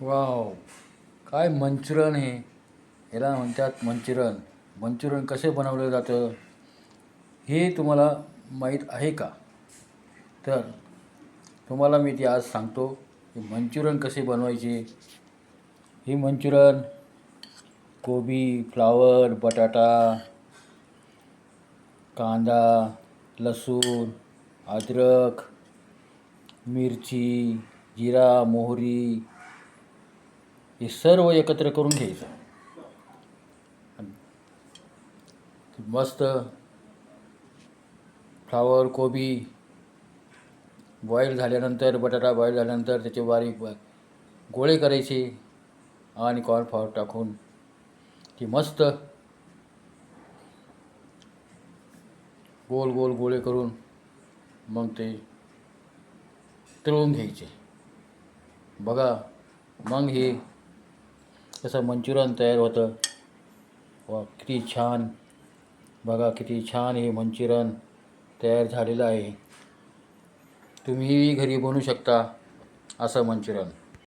Wow. काय Manchurian हे. याला म्हणतात मंचुरन मंचुरन कसे बनवलं जातं? हे तुम्हाला माहीत आहे का? तर तुम्हाला मी ते आज सांगतो. की मंचुरन कसे बनवायचे? हे मंचुरन कोबी फ्लावर बटाटा कांदा लसूण अद्रक मिरची जिरा मोहरी हे सर्व एकत्र करून घ्यायचं. मस्त फ्लावर कोबी बॉईल झाल्यानंतर बटाटा बॉईल झाल्यानंतर त्याचे बारीक गोळे करायचे आणि कॉर्नफ्लॉवर टाकून ती मस्त गोल गोल गोळे करून मग ते तळून घ्यायचे. बघा मग हे कसं मंचुरियन तयार होतं. वा किती छान. बघा किती छान हे मंचुरियन तयार झालेलं आहे. तुम्हीही घरी बनवू शकता असं मंचुरियन.